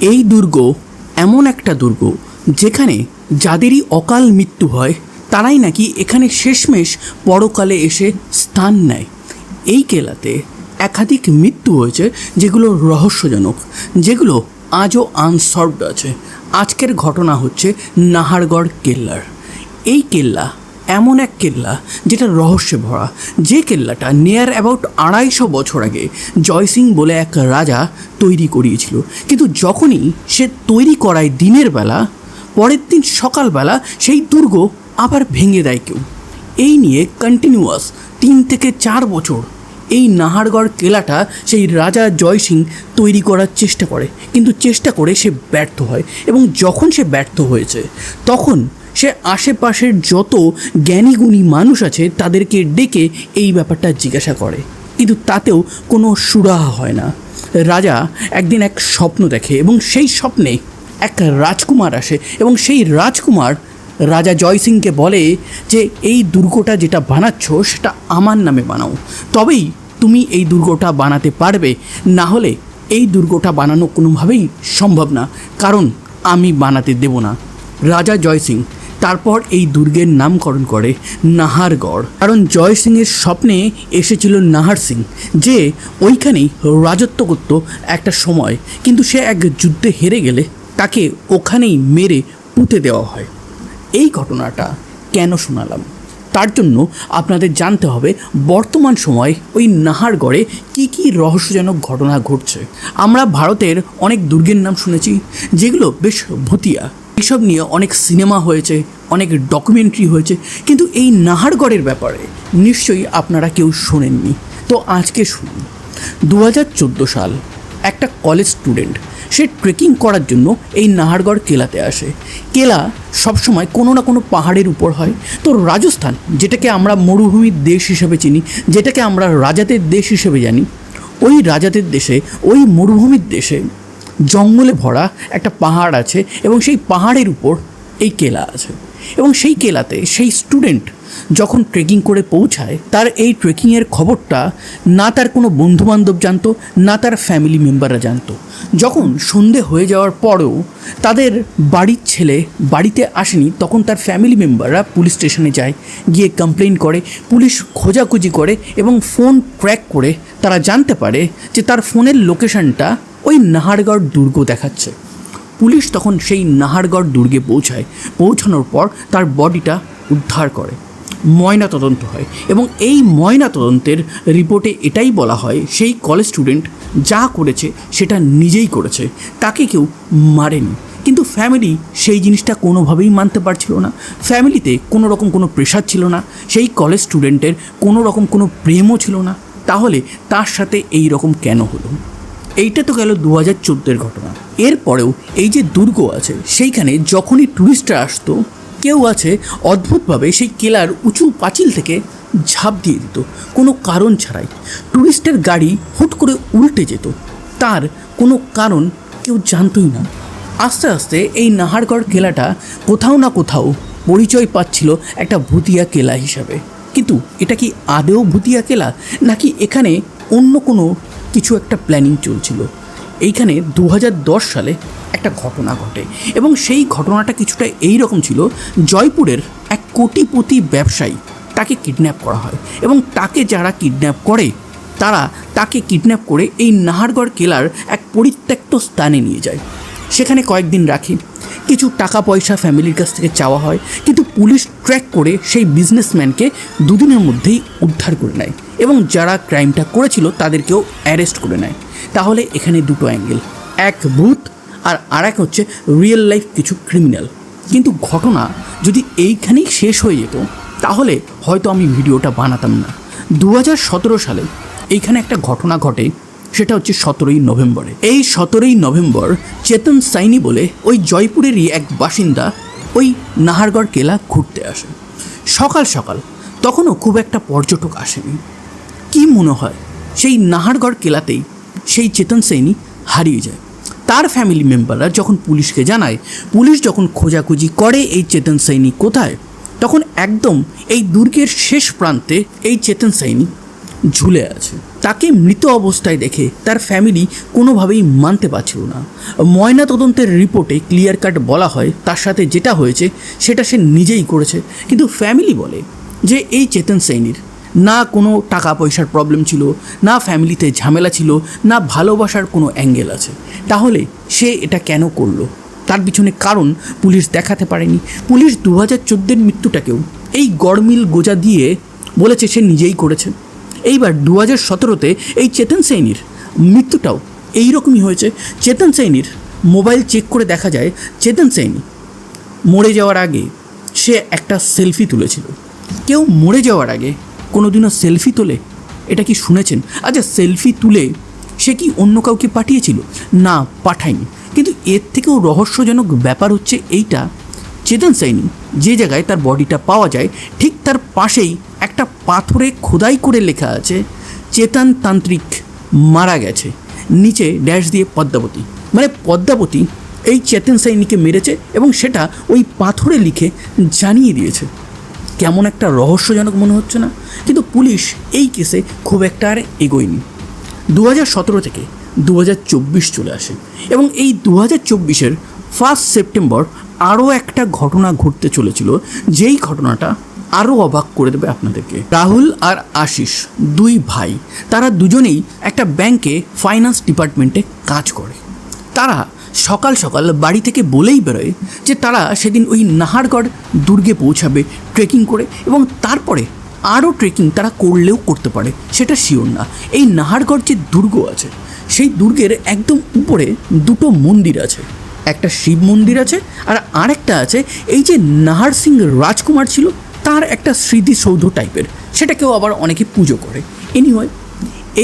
এই দুর্গ এমন একটা দুর্গ যেখানে যাদেরই অকাল মৃত্যু হয়, তারাই নাকি এখানে শেষমেশ পরকালে এসে স্থান নেয়। এই কেলাতে একাধিক মৃত্যু হয়েছে যেগুলো রহস্যজনক, যেগুলো আজও আনসলভড আছে। আজকের ঘটনা হচ্ছে নাহারগড় কেল্লার। এই কেল্লা এমন এক কেল্লা যেটা রহস্যে ভরা। যে কেল্লাটা নিয়ার অ্যাবাউট আড়াইশো বছর আগে জয়সিং বলে এক রাজা তৈরি করিয়েছিল। কিন্তু যখনই সে তৈরি করায় দিনের বেলা, পরের দিন সকালবেলা সেই দুর্গ আবার ভেঙে দেয় কেউ। এই নিয়ে কন্টিনিউয়াস তিন থেকে চার বছর এই নাহারগড় কেলাটা সেই রাজা জয়সিং তৈরি করার চেষ্টা করে। কিন্তু চেষ্টা করে সে ব্যর্থ হয় এবং যখন সে ব্যর্থ হয়েছে, তখন সে আশেপাশের যত জ্ঞানীগুণী মানুষ আছে, তাদেরকে ডেকে এই ব্যাপারটা জিজ্ঞাসা করে। কিন্তু তাতেও কোনো সুরাহা হয় না। রাজা একদিন এক স্বপ্ন দেখে এবং সেই স্বপ্নে এক রাজকুমার আসে এবং সেই রাজকুমার রাজা জয়সিংকে বলে যে, এই দুর্গটা যেটা বানাচ্ছ, সেটা আমার নামে বানাও। তবেই তুমি এই দুর্গটা বানাতে পারবে। না হলে এই দুর্গটা বানানো কোনোভাবেই সম্ভব না। কারণ আমি বানাতে দেব না। রাজা জয়সিং তারপর এই দুর্গের নামকরণ করে নাহারগড়। কারণ জয় সিংয়ের স্বপ্নে এসেছিল নাহার সিং, যে ওইখানেই রাজত্ব করত একটা সময়, কিন্তু সে এক যুদ্ধে হেরে গেলে তাকে ওখানেই মেরে পুঁতে দেওয়া হয়। এই ঘটনাটা কেন শোনালাম? তার জন্য আপনাদের জানতে হবে বর্তমান সময়ে ওই নাহারগড়ে কী কী রহস্যজনক ঘটনা ঘটছে। আমরা ভারতের অনেক দুর্গের নাম শুনেছি, যেগুলো বেশ ভুতিয়া। এইসব নিয়ে অনেক সিনেমা হয়েছে, অনেক ডকুমেন্টারি হয়েছে, কিন্তু এই নাহারগড়ের ব্যাপারে নিশ্চয়ই আপনারা কেউ শোনেননি। তো আজকে শুনুন। দু হাজার চোদ্দ সাল একটা কলেজ স্টুডেন্ট সে ট্রেকিং করার জন্য এই নাহারগড় কেলাতে আসে। কেলা সবসময় কোনো না কোনো পাহাড়ের উপর হয়। তো রাজস্থান, যেটাকে আমরা মরুভূমির দেশ হিসেবে চিনি, যেটাকে আমরা রাজাদের দেশ হিসেবে জানি, ওই রাজাদের দেশে, ওই মরুভূমির দেশে জঙ্গলে ভরা একটা পাহাড় আছে এবং সেই পাহাড়ের উপর এই কেলা আছে। এবং সেই কেলাতে সেই স্টুডেন্ট যখন ট্রেকিং করে পৌঁছায়, তার এই ট্রেকিংয়ের খবরটা না তার কোনো বন্ধুবান্ধব জানতো, না তার ফ্যামিলি মেম্বাররা জানতো। যখন সন্ধে হয়ে যাওয়ার পরেও তাদের বাড়ির ছেলে বাড়িতে আসেনি, তখন তার ফ্যামিলি মেম্বাররা পুলিশ স্টেশনে যায়, গিয়ে কমপ্লেন করে, পুলিশ খোঁজাখুঁজি করে এবং ফোন ট্র্যাক করে তারা জানতে পারে যে তার ফোনের লোকেশনটা ওই নাহারগড় দুর্গ দেখাচ্ছে। পুলিশ তখন সেই নাহারগড় দুর্গে পৌঁছায়। পৌঁছানোর পর তার বডিটা উদ্ধার করে। ময়না তদন্ত হয় এবং এই ময়না তদন্তের রিপোর্টে এটাই বলা হয়, সেই কলেজ স্টুডেন্ট যা করেছে সেটা নিজেই করেছে। তাকে কেউ মারেনি। কিন্তু ফ্যামিলি সেই জিনিসটা কোনোভাবেই মানতে পারছিল না। ফ্যামিলিতে কোনো রকম কোনো প্রেশার ছিল না। সেই কলেজ স্টুডেন্টের কোনো রকম কোনো প্রেমও ছিল না। তাহলে তার সাথে এই রকম কেন হলো? এইটা তো গেল দু হাজার চোদ্দের ঘটনা। এরপরেও এই যে দুর্গ আছে, সেইখানে যখনই ট্যুরিস্টরা আসতো, কেউ আছে অদ্ভুতভাবে সেই কেলার উঁচু পাঁচিল থেকে ঝাঁপ দিয়ে দিত। কোনো কারণ ছাড়াই ট্যুরিস্টের গাড়ি হুট করে উল্টে যেত। তার কোনো কারণ কেউ জানতই না। আস্তে আস্তে এই নাহারগড় কেলাটা কোথাও না কোথাও পরিচয় পাচ্ছিল একটা ভুতিয়া কেলা হিসাবে। কিন্তু এটা কি আদেও ভুতিয়া কেলা, নাকি এখানে অন্য কোনো কিছু একটা প্ল্যানিং চলছিল। এইখানে দু হাজার দশ সালে একটা ঘটনা ঘটে এবং সেই ঘটনাটা কিছুটা এই রকম ছিল, জয়পুরের এক কোটিপতি ব্যবসায়ী তাকে কিডন্যাপ করা হয় এবং তাকে যারা কিডন্যাপ করে, তারা তাকে কিডন্যাপ করে এই নাহারগড় কেলার এক পরিত্যক্ত স্থানে নিয়ে যায়। সেখানে কয়েকদিন রাখে। কিছু টাকা পয়সা ফ্যামিলির কাছ থেকে চাওয়া হয়, কিন্তু পুলিশ ট্র্যাক করে সেই বিজনেসম্যানকে দুদিনের মধ্যেই উদ্ধার করে নেয় এবং যারা ক্রাইমটা করেছিল তাদেরকেও অ্যারেস্ট করে নেয়। তাহলে এখানে দুটো অ্যাঙ্গেল এক ভূত আর আর এক হচ্ছে রিয়েল লাইফ কিছু ক্রিমিনাল কিন্তু ঘটনা যদি এইখানেই শেষ হয়ে যেত, তাহলে হয়তো আমি ভিডিওটা বানাতাম না। দু সালে এইখানে একটা ঘটনা ঘটে সেটা হচ্ছে সতেরোই নভেম্বরে। এই সতেরোই নভেম্বর চেতন সাইনি বলে ওই জয়পুরেরই এক বাসিন্দা ওই নাহারগড় কেলা ঘুরতে আসে। সকাল সকাল তখনও খুব একটা পর্যটক আসেনি। কি মনে হয়, সেই নাহারগড় কেলাতেই সেই চেতন সৈনি হারিয়ে যায়। তার ফ্যামিলি মেম্বাররা যখন পুলিশকে জানায়, পুলিশ যখন খোঁজাখুঁজি করে এই চেতন সৈনি কোথায়, তখন একদম এই দুর্গের শেষ প্রান্তে এই চেতন সৈনি ঝুলে আছে। তাকে মৃত অবস্থায় দেখে তার ফ্যামিলি কোনোভাবেই মানতে পারছিল না। ময়না তদন্তের রিপোর্টে ক্লিয়ার কাট বলা হয়, তার সাথে যেটা হয়েছে সেটা সে নিজেই করেছে। কিন্তু ফ্যামিলি বলে যে এই চেতন সৈনির না কোনো টাকা পয়সার প্রবলেম ছিল, না ফ্যামিলিতে ঝামেলা ছিল, না ভালোবাসার কোনো অ্যাঙ্গেল আছে। তাহলে সে এটা কেন করল? তার পিছনে কারণ পুলিশ দেখাতে পারেনি। পুলিশ দু হাজার চোদ্দের মৃত্যুটাকেও এই গড়মিল গোজা দিয়ে বলেছে সে নিজেই করেছে। এইবার দু হাজার সতেরোতে এই চেতন সৈনির মৃত্যুটাও এই রকমই হয়েছে। চেতন সৈনির মোবাইল চেক করে দেখা যায়, চেতন সৈনি মরে যাওয়ার আগে সে একটা সেলফি তুলেছিল। কেউ মরে যাওয়ার আগে কোনোদিনও সেলফি তোলে? এটা কি শুনেছেন? আচ্ছা সেলফি তুলে সে কি অন্য কাউকে পাঠিয়েছিল? না, পাঠায়নি। কিন্তু এর থেকেও রহস্যজনক ব্যাপার হচ্ছে এইটা চেতন সাইনি যে জায়গায় তার বডিটা পাওয়া যায়, ঠিক তার পাশেই একটা পাথরে খোদাই করে লেখা আছে, চেতন তান্ত্রিক মারা গেছে। নিচে ড্যাশ দিয়ে পদ্মাবতী। মানে পদ্মাবতী এই চেতন সাইনিকে মেরেছে এবং সেটা ওই পাথরে লিখে জানিয়ে দিয়েছে। কেমন একটা রহস্যজনক মনে হচ্ছে না? কিন্তু পুলিশ এই কেসে খুব একটা আর এগোয়নি। দু হাজার সতেরো থেকে দু হাজার চব্বিশ চলে আসে এবং এই দু হাজার চব্বিশের ফার্স্ট সেপ্টেম্বর আরও একটা ঘটনা ঘটতে চলেছিল, যেই ঘটনাটা আরও অবাক করে দেবে আপনাদেরকে। রাহুল আর আশিস, দুই ভাই, তারা দুজনেই একটা ব্যাংকে ফাইন্যান্স ডিপার্টমেন্টে কাজ করে। তারা সকাল সকাল বাড়ি থেকে বলেই বেরোয় যে তারা সেদিন ওই নাহারগড় দুর্গে পৌঁছাবে ট্রেকিং করে এবং তারপরে আরও ট্রেকিং তারা করলেও করতে পারে, সেটা শিওর না। এই নাহারগড় যে দুর্গ আছে, সেই দুর্গের একদম উপরে দুটো মন্দির আছে। একটা শিব মন্দির আছে, আর আরেকটা আছে, এই যে নাহার সিং রাজকুমার ছিল, তার একটা স্মৃতিসৌধ টাইপের, সেটাকেও আবার অনেকে পুজো করে। এনিওয়ে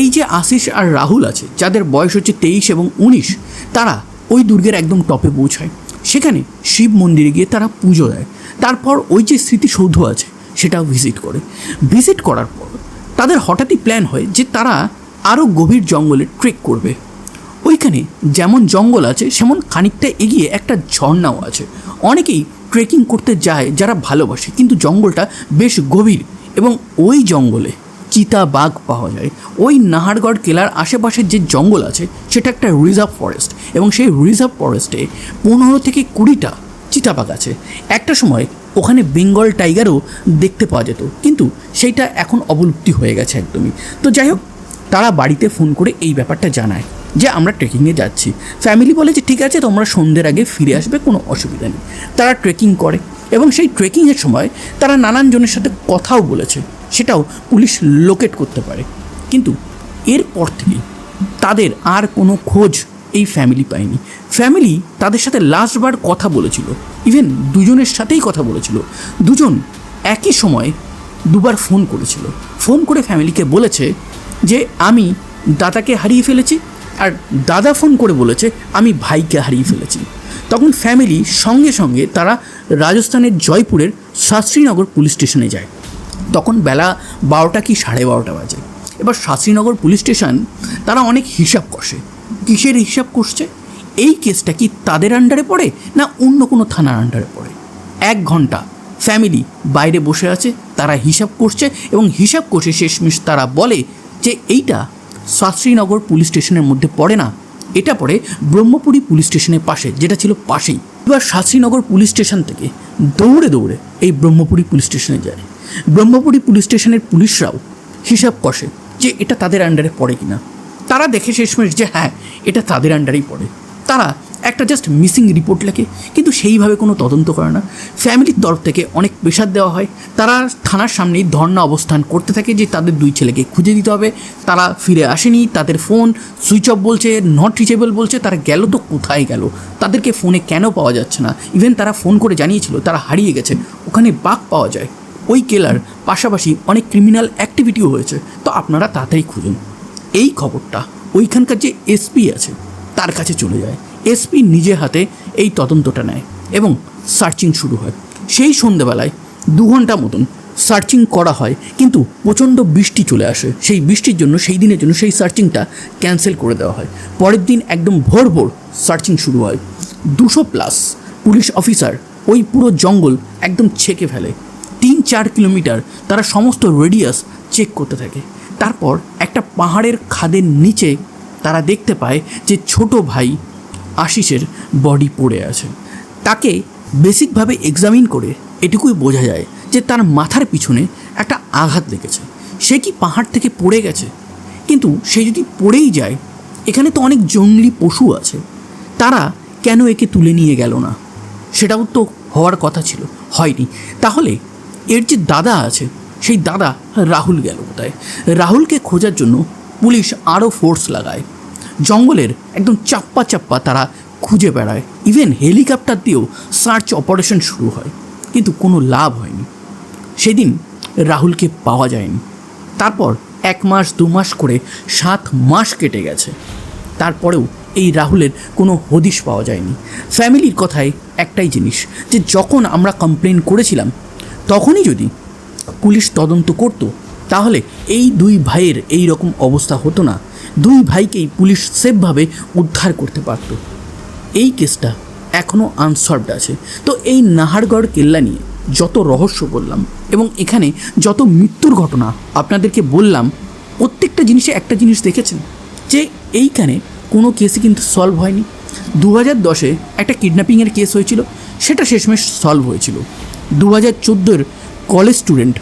এই যে আশিস আর রাহুল আছে, যাদের বয়স হচ্ছে তেইশ এবং উনিশ, তারা ওই দুর্গের একদম টপে পৌঁছায়। সেখানে শিব মন্দিরে গিয়ে তারা পুজো দেয়। তারপর ওই যে স্মৃতিসৌধ আছে, সেটাও ভিজিট করে। ভিজিট করার পর তাদের হঠাৎই প্ল্যান হয় যে তারা আরও গভীর জঙ্গলে ট্রেক করবে। ওইখানে যেমন জঙ্গল আছে, সেমন খানিকটা এগিয়ে একটা ঝর্ণাও আছে। অনেকেই ট্রেকিং করতে যায় যারা ভালোবাসে, কিন্তু জঙ্গলটা বেশ গভীর এবং ওই জঙ্গলে চিতা বাঘ পাওয়া যায়। ওই নাহারগড় কেলার আশেপাশের যে জঙ্গল আছে, সেটা একটা রিজার্ভ ফরেস্ট এবং সেই রিজার্ভ ফরেস্টে পনেরো থেকে কুড়িটা চিতাবাঘ আছে। একটা সময় ওখানে বেঙ্গল টাইগারও দেখতে পাওয়া যেত, কিন্তু সেইটা এখন অবলুপ্তি হয়ে গেছে একদমই। তো যাই হোক, তারা বাড়িতে ফোন করে এই ব্যাপারটা জানায়। যে আমরা ট্রেকিংয়ে যাচ্ছি। ফ্যামিলি বলে যে, ঠিক আছে, তোমরা সন্ধ্যের আগে ফিরে আসবে, কোনো অসুবিধা নেই। তারা ট্রেকিং করে এবং সেই ট্রেকিংয়ের সময় তারা নানান জনের সাথে কথাও বলেছে। সেটাও পুলিশ লোকেট করতে পারে। কিন্তু এরপর থেকে তাদের আর কোনো খোঁজ এই ফ্যামিলি পায়নি। ফ্যামিলি তাদের সাথে লাস্টবার কথা বলেছিল। ইভেন দুজনের সাথেই কথা বলেছিল। দুজন একই সময় দুবার ফোন করেছিল। ফোন করে ফ্যামিলিকে বলেছে যে, আমি দাদাকে হারিয়ে ফেলেছি আর দাদা ফোন করে বলেছে, আমি ভাইকে হারিয়ে ফেলেছি। তখন ফ্যামিলি সঙ্গে সঙ্গে তারা রাজস্থানের জয়পুরের শাস্ত্রীনগর পুলিশ স্টেশনে যায়। তখন বেলা বারোটা কি সাড়ে বারোটা বাজে। এবার শাস্ত্রীনগর পুলিশ স্টেশন, তারা অনেক হিসাব কষে। কিসের হিসাব করছে এই কেসটা কি তাদের আন্ডারে পড়ে না অন্য কোনো থানার আন্ডারে পড়ে? এক ঘণ্টা ফ্যামিলি বাইরে বসে আছে, তারা হিসাব করছে এবং হিসাব করছে শেষমেশ তারা বলে যে, এইটা শাস্ত্রীনগর পুলিশ স্টেশনের মধ্যে পড়ে না। এটা পড়ে ব্রহ্মপুরী পুলিশ স্টেশনের পাশে, যেটা ছিল পাশেই। এবার শাস্ত্রীনগর পুলিশ স্টেশন থেকে দৌড়ে দৌড়ে এই ব্রহ্মপুরী পুলিশ স্টেশনে যায়। ব্রহ্মপুরী পুলিশ স্টেশনের পুলিশরাও হিসাব কষে যে এটা তাদের আন্ডারে পড়ে কিনা। তারা দেখে শেষমেশ যে হ্যাঁ এটা তাদের আন্ডারেই পড়ে। তারা একটা জাস্ট মিসিং রিপোর্ট লেখে কিন্তু সেইভাবে কোনো তদন্ত করে না। ফ্যামিলির তরফ থেকে অনেক প্রেশার দেওয়া হয়। তারা থানার সামনেই ধর্ণা অবস্থান করতে থাকে যে তাদের দুই ছেলেকে খুঁজে দিতে হবে। তারা ফিরে আসেনি, তাদের ফোন সুইচ অফ বলছে নট রিচেবল বলছে, তারা গেল তো কোথায় গেল? তাদেরকে ফোনে কেন পাওয়া যাচ্ছে না? ইভেন তারা ফোন করে জানিয়েছিল, তারা হারিয়ে গেছে। ওখানে বাঘ পাওয়া যায়। ওই কেলার পাশাপাশি অনেক ক্রিমিনাল অ্যাক্টিভিটিও হয়েছে। তো আপনারা তাড়াতাড়ি খুঁজুন। এই খবরটা ওইখানকার যে এসপি আছে, তার কাছে চলে যায়। এসপি নিজে হাতে এই তদন্তটা নেয় এবং সার্চিং শুরু হয়। সেই সন্ধেবেলায় দু ঘণ্টা মতন সার্চিং করা হয়, কিন্তু প্রচণ্ড বৃষ্টি চলে আসে। সেই বৃষ্টির জন্য, সেই দিনের জন্য সেই সার্চিংটা ক্যান্সেল করে দেওয়া হয়। পরের দিন একদম ভোর ভোর সার্চিং শুরু হয়। দুশো প্লাস পুলিশ অফিসার ওই পুরো জঙ্গল একদম ছেঁকে ফেলে। তিন চার কিলোমিটার তারা সমস্ত রেডিয়াস চেক করতে থাকে। তারপর একটা পাহাড়ের খাদের নিচে তারা দেখতে পায় যে ছোট ভাই আশিসের বডি পড়ে আছে। তাকে বেসিকভাবে এক্সামিন করে এটুকুই বোঝা যায় যে তার মাথার পিছনে একটা আঘাত লেগেছে। সে কি পাহাড় থেকে পড়ে গেছে? কিন্তু সে যদি পড়েই যায়, এখানে তো অনেক জঙ্গলি পশু আছে। তারা কেন একে তুলে নিয়ে গেল না? সেটাও তো হওয়ার কথা ছিল, হয়নি। তাহলে এর যে দাদা আছে, সেই দাদা রাহুল গেল কোথায়? রাহুলকে খোঁজার জন্য পুলিশ আরও ফোর্স লাগায়। জঙ্গলের একদম চাপ্পা চাপ্পা তারা খুঁজে বেড়ায়। ইভেন হেলিকপ্টার দিয়েও সার্চ অপারেশন শুরু হয়, কিন্তু কোনো লাভ হয়নি। সেদিন রাহুলকে পাওয়া যায়নি। তারপর এক মাস, দু মাস করে সাত মাস কেটে গেছে। তারপরেও এই রাহুলের কোনো হদিশ পাওয়া যায়নি। ফ্যামিলির কথায় একটাই জিনিস, যে যখন আমরা কমপ্লেন করেছিলাম, তখনই যদি পুলিশ তদন্ত করতো, তাহলে এই দুই ভাইয়ের এই রকম অবস্থা হতো না। দুই ভাইকেই পুলিশ সেফভাবে উদ্ধার করতে পারত। এই কেসটা এখনও আনসলভড আছে। তো এই নাহারগড় কেল্লা নিয়ে যত রহস্য বললাম এবং এখানে যত মৃত্যুর ঘটনা আপনাদেরকে বললাম, প্রত্যেকটা জিনিসে একটা জিনিস দেখেছেন যে এইখানে কোনো কেসই কিন্তু সলভ হয়নি। দু হাজার দশে একটা কিডন্যাপিংয়ের কেস হয়েছিল, সেটা শেষমেশ সলভ হয়েছিল। দু হাজার চোদ্দোর কলেজ স্টুডেন্ট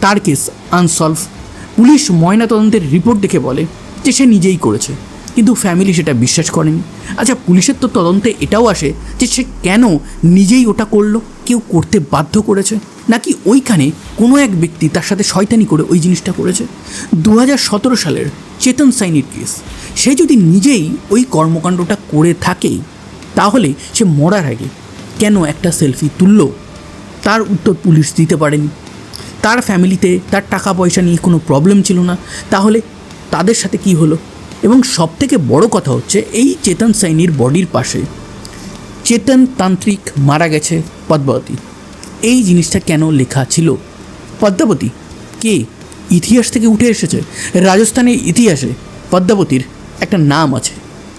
তার কেস আনসলভ পুলিশ ময়নাতদন্তের রিপোর্ট দেখে বলে যে সে নিজেই করেছে। কিন্তু ফ্যামিলি সেটা বিশ্বাস করেনি। আচ্ছা পুলিশের তো তদন্তে এটাও আসে যে সে কেন নিজেই ওটা করল? কেউ করতে বাধ্য করেছে? নাকি ওইখানে কোনো এক ব্যক্তি তার সাথে শয়তানি করে ওই জিনিসটা করেছে? দু হাজার সতেরো সালের চেতন সাইনির কেস। সে যদি নিজেই ওই কর্মকাণ্ডটা করে থাকে, তাহলে সে মরার আগে কেন একটা সেলফি তুললো? তার উত্তর পুলিশ দিতে পারেনি। তার ফ্যামিলিতে তার টাকা পয়সা নিয়ে কোনো প্রবলেম ছিল না। তাহলে তাদের সাথে কি হলো? এবং সবথেকে বড় কথা হচ্ছে, এই চেতন সাইনির বডির পাশে চেতন তান্ত্রিক মারা গেছে পদ্মাবতী। এই জিনিসটা কেন লেখা ছিল? পদ্মাবতী, কে? ইতিহাস থেকে উঠে এসেছে। রাজস্থানের ইতিহাসে পদ্মাবতীর একটা নাম আছে।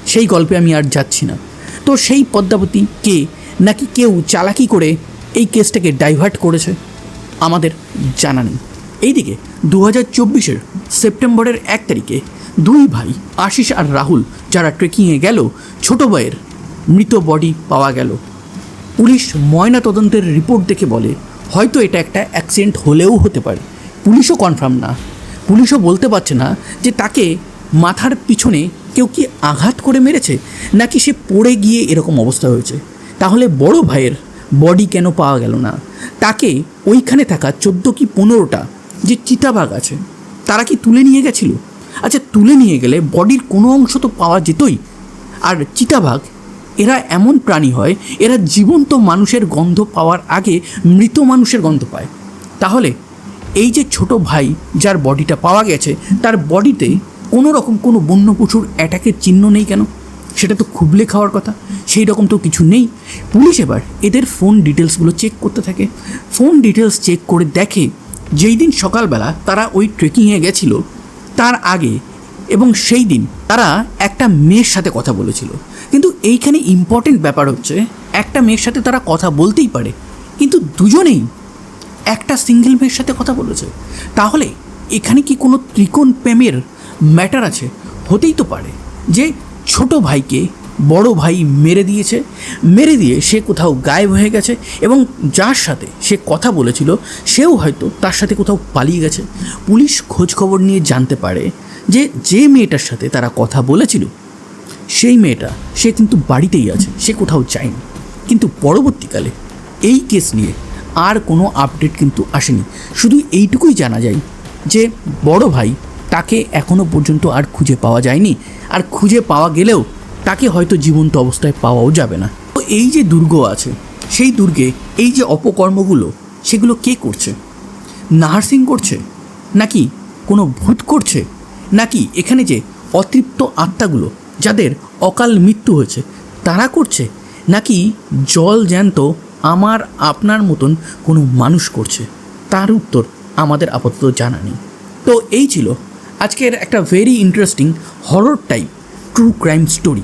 সেই গল্পে আমি আর যাচ্ছি না। তো সেই পদ্মাবতী কে? নাকি কেউ চালাকি করে এই কেসটাকে ডাইভার্ট করেছে? আমাদের জানা নেই। এইদিকে দু হাজার চব্বিশের সেপ্টেম্বরের এক তারিখে দুই ভাই আশিস আর রাহুল, যারা ট্রেকিংয়ে গেল, ছোট ভাইয়ের মৃত বডি পাওয়া গেল। পুলিশ ময়না তদন্তের রিপোর্ট দেখে বলে, হয়তো এটা একটা অ্যাক্সিডেন্ট হলেও হতে পারে। পুলিশও কনফার্ম না। পুলিশও বলতে পারছে না যে তাকে মাথার পিছনে কেউ কি আঘাত করে মেরেছে, নাকি সে পড়ে গিয়ে এরকম অবস্থা হয়েছে। তাহলে বড় ভাইয়ের বডি কেন পাওয়া গেল না? তাকে ওইখানে থাকা চোদ্দ কি পনেরোটা যে চিতাবাঘ আছে, তারা কি তুলে নিয়ে গেছিল? আচ্ছা তুলে নিয়ে গেলে বডির কোনো অংশ তো পাওয়া যেতই। আর চিতাবাঘ, এরা এমন প্রাণী হয়, এরা জীবন্ত মানুষের গন্ধ পাওয়ার আগে মৃত মানুষের গন্ধ পায়। তাহলে, এই যে ছোট ভাই যার বডিটা পাওয়া গেছে, তার বডিতে কোনো রকম কোনো বন্য পশুর অ্যাটাকের চিহ্ন নেই কেন? সেটা তো খুবলে খাওয়ার কথা, সেই রকম তো কিছু নেই। পুলিশ এবার এদের ফোন ডিটেলসগুলো চেক করতে থাকে। ফোন ডিটেলস চেক করে দেখে যেই দিন সকালবেলা তারা ওই ট্রেকিংয়ে গেছিল, তার আগে এবং সেই দিন তারা একটা মেয়ের সাথে কথা বলেছিল। কিন্তু এইখানে ইম্পর্টেন্ট ব্যাপার হচ্ছে, একটা মেয়ের সাথে তারা কথা বলতেই পারে, কিন্তু দুজনেই একটা সিঙ্গেল মেয়ের সাথে কথা বলেছে। তাহলে এখানে কি কোনো ত্রিকোণ প্রেমের ম্যাটার আছে? হতেই তো পারে যে ছোট ভাইকে বড় ভাই মেরে দিয়েছে। মেরে দিয়ে সে কোথাও গায়েব হয়ে গেছে এবং যার সাথে সে কথা বলেছিল, সেও হয়তো তার সাথে কোথাও পালিয়ে গেছে। পুলিশ খোঁজ খবর নিয়ে জানতে পারে যে যে মেয়েটার সাথে তারা কথা বলেছিল, সেই মেয়েটা সে কিন্তু বাড়িতেই আছে, সে কোথাও যায়নি। কিন্তু পরবর্তীকালে এই কেস নিয়ে আর কোনো আপডেট কিন্তু আসেনি। শুধু এইটুকুই জানা যায় যে, বড় ভাই তাকে এখনও পর্যন্ত আর খুঁজে পাওয়া যায়নি। আর খুঁজে পাওয়া গেলেও তাকে হয়তো জীবন্ত অবস্থায় পাওয়াও যাবে না। তো এই যে দুর্গ আছে, সেই দুর্গে এই যে অপকর্মগুলো, সেগুলো কে করছে? নাহার সিং করছে? নাকি কোনো ভূত করছে? নাকি এখানে যে অতৃপ্ত আত্মাগুলো, যাদের অকাল মৃত্যু হয়েছে, তারা করছে? নাকি জল জ্যান্ত আমার, আপনার মতন কোনো মানুষ করছে? তার উত্তর আমাদের আপাতত জানা নেই। তো এই ছিল আজকের একটা very interesting horror type true crime story